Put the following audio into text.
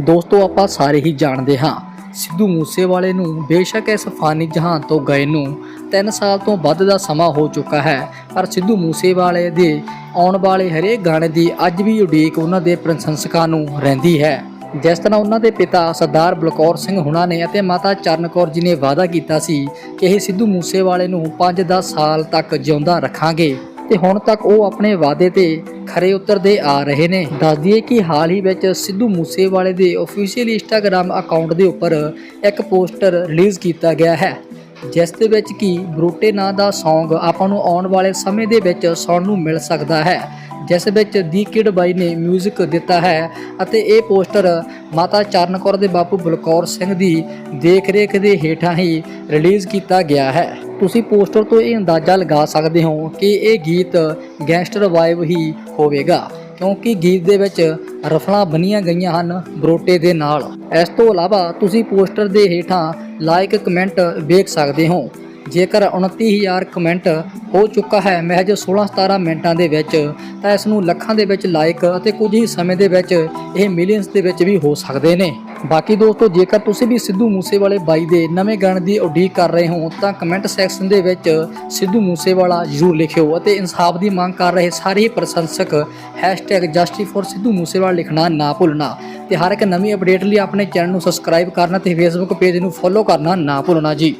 ਦੋਸਤੋ, ਆਪਾਂ ਸਾਰੇ ਹੀ ਜਾਣਦੇ ਹਾਂ, ਸਿੱਧੂ ਮੂਸੇਵਾਲੇ ਨੂੰ ਬੇਸ਼ੱਕ ਇਸ ਫਾਨੀ ਜਹਾਨ ਤੋਂ ਗਏ ਨੂੰ 3 ਸਾਲ ਤੋਂ ਵੱਧ ਦਾ ਸਮਾਂ ਹੋ ਚੁੱਕਾ ਹੈ, ਪਰ ਸਿੱਧੂ ਮੂਸੇਵਾਲੇ ਦੇ ਆਉਣ ਵਾਲੇ ਹਰੇਕ ਗਾਣੇ ਦੀ ਅੱਜ ਵੀ ਉਡੀਕ ਉਹਨਾਂ ਦੇ ਪ੍ਰਸ਼ੰਸਕਾਂ ਨੂੰ ਰਹਿੰਦੀ ਹੈ। ਜਿਸ ਤਰ੍ਹਾਂ ਉਹਨਾਂ ਦੇ ਪਿਤਾ ਸਰਦਾਰ ਬਲਕੌਰ ਸਿੰਘ ਹੁਣਾਂ ਨੇ ਅਤੇ ਮਾਤਾ ਚਰਨ ਕੌਰ ਜੀ ਨੇ ਵਾਅਦਾ ਕੀਤਾ ਸੀ ਕਿ ਇਹ ਸਿੱਧੂ ਮੂਸੇਵਾਲੇ ਨੂੰ 5-10 ਸਾਲ ਤੱਕ ਜਿਉਂਦਾ ਰੱਖਾਂਗੇ। ਤੇ ਹੁਣ ਤੱਕ ਉਹ ਆਪਣੇ ਵਾਅਦੇ ਤੇ ਖਰੇ ਉਤਰਦੇ ਆ ਰਹੇ ਨੇ। ਦੱਸ ਦਈਏ ਕਿ ਹਾਲ ਹੀ ਵਿੱਚ ਸਿੱਧੂ ਮੂਸੇਵਾਲੇ ਦੇ ਅਫੀਸ਼ੀਅਲ ਇੰਸਟਾਗ੍ਰam ਅਕਾਊਂਟ ਦੇ ਉੱਪਰ ਇੱਕ ਪੋਸਟਰ ਰਿਲੀਜ਼ ਕੀਤਾ ਗਿਆ ਹੈ, ਜਿਸ ਦੇ ਵਿੱਚ ਕਿ ਬਰੂਟੇ ਨਾਂ ਦਾ Song ਆਪਾਂ ਨੂੰ ਆਉਣ ਵਾਲੇ ਸਮੇਂ ਦੇ ਵਿੱਚ ਸੁਣਨ ਨੂੰ ਮਿਲ ਸਕਦਾ ਹੈ, ਜਿਸ ਵਿੱਚ ਦੀ ਕਿਡ ਬਾਈ ਨੇ 뮤직 ਦਿੱਤਾ ਹੈ ਅਤੇ ਇਹ ਪੋਸਟਰ ਮਾਤਾ ਚਰਨ ਕੌਰ ਦੇ ਬਾਪੂ ਬਲਕੌਰ ਸਿੰਘ ਦੀ ਦੇਖ-ਰੇਖ ਦੇ ਹੇਠਾਂ ਹੀ ਰਿਲੀਜ਼ ਕੀਤਾ ਗਿਆ ਹੈ। ਤੁਸੀਂ ਪੋਸਟਰ ਤੋਂ ਇਹ ਅੰਦਾਜ਼ਾ ਲਗਾ ਸਕਦੇ ਹੋ ਕਿ ਇਹ ਗੀਤ ਗੈਂਗਸਟਰ ਵਾਈਬ ਹੀ ਹੋਵੇਗਾ, ਕਿਉਂਕਿ ਗੀਤ ਦੇ ਵਿੱਚ ਰਫਲਾਂ ਬੰਨੀਆਂ ਗਈਆਂ ਹਨ ਬਰੋਟੇ ਦੇ ਨਾਲ। ਇਸ ਤੋਂ ਇਲਾਵਾ ਤੁਸੀਂ ਪੋਸਟਰ ਦੇ ਹੇਠਾਂ ਲਾਈਕ ਕਮੈਂਟ ਵੇਖ ਸਕਦੇ ਹੋ। ਜੇਕਰ 29000 ਕਮੈਂਟ ਹੋ ਚੁੱਕਾ ਹੈ ਮਹਿਜ 16-17 ਮਿੰਟਾਂ ਦੇ ਵਿੱਚ, ਤਾਂ ਇਸ ਨੂੰ ਲੱਖਾਂ ਦੇ ਵਿੱਚ ਲਾਈਕ ਅਤੇ ਕੁਝ ਹੀ ਸਮੇਂ ਦੇ ਵਿੱਚ ਇਹ ਮਿਲੀਅਨਸ ਦੇ ਵਿੱਚ ਵੀ ਹੋ ਸਕਦੇ ਨੇ। ਬਾਕੀ ਦੋਸਤੋ, ਜੇਕਰ ਤੁਸੀਂ ਵੀ ਸਿੱਧੂ ਮੂਸੇਵਾਲੇ ਬਾਈ ਦੇ ਨਵੇਂ ਗਾਣੇ ਦੀ ਉਡੀਕ ਕਰ ਰਹੇ ਹੋ, ਤਾਂ ਕਮੈਂਟ ਸੈਕਸ਼ਨ ਦੇ ਵਿੱਚ ਸਿੱਧੂ ਮੂਸੇਵਾਲਾ ਜ਼ਰੂਰ ਲਿਖਿਓ ਅਤੇ ਇਨਸਾਫ ਦੀ ਮੰਗ ਕਰ ਰਹੇ ਸਾਰੇ ਹੀ ਪ੍ਰਸ਼ੰਸਕ #ਜਸਟਿਸ ਸਿੱਧੂ ਮੂਸੇਵਾਲਾ ਲਿਖਣਾ ਨਾ ਭੁੱਲਣਾ ਤੇ ਹਰ ਇੱਕ ਨਵੀਂ ਅਪਡੇਟ ਲਈ ਆਪਣੇ ਚੈਨਲ ਨੂੰ ਸਬਸਕ੍ਰਾਈਬ ਕਰਨਾ ਤੇ ਫੇਸਬੁੱਕ ਪੇਜ ਨੂੰ ਫੋਲੋ ਕਰਨਾ ਨਾ ਭੁੱਲਣਾ ਜੀ।